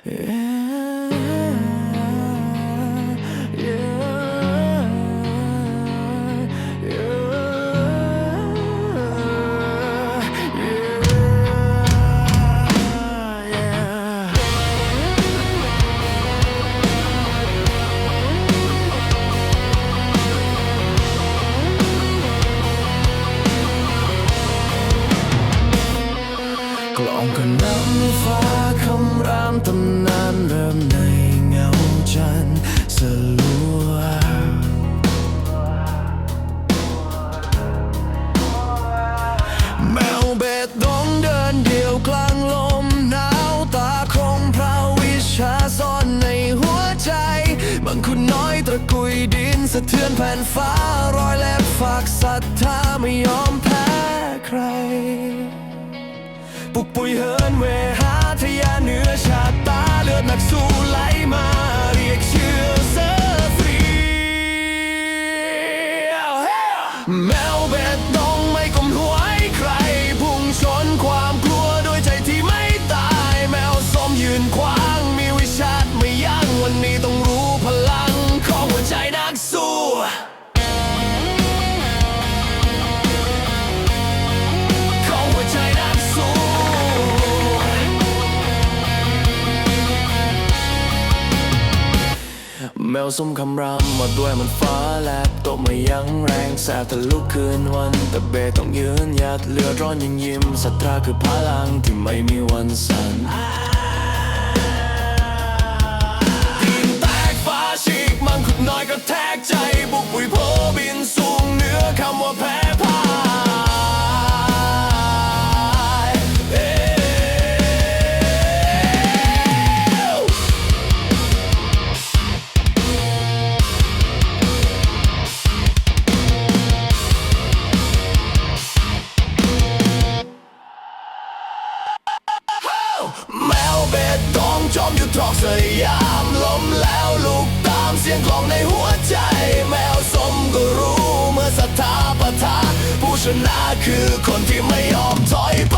กล่องก็นำฟ้าคำรามตำ สะเทือนแผ่นฟ้ารอยแลบฝากศรัทธาไม่ยอมแพ้ใครปลุกปุยเฮินเวหาทยาเหนือชาติตาเลือดนักสู้ไหลมาเรียกชื่อเซอร์ฟรีแม แมวส้มคำรามมาด้วยมันฟ้าแลบตกมายังแรงแสบทะลุคืนวัน แต่เบต้องยืนหยัดเลือดร้อนยังยิ้มศรัทธาคือพลังที่ไม่มีวันสั่น จมอยู่ทอกสยามล้มแล้วลุกตามเสียงกลองในหัวใจ แมวสมก็รู้เมื่อสถาปทาผู้ชนะคือคนที่ไม่ยอมถอยไป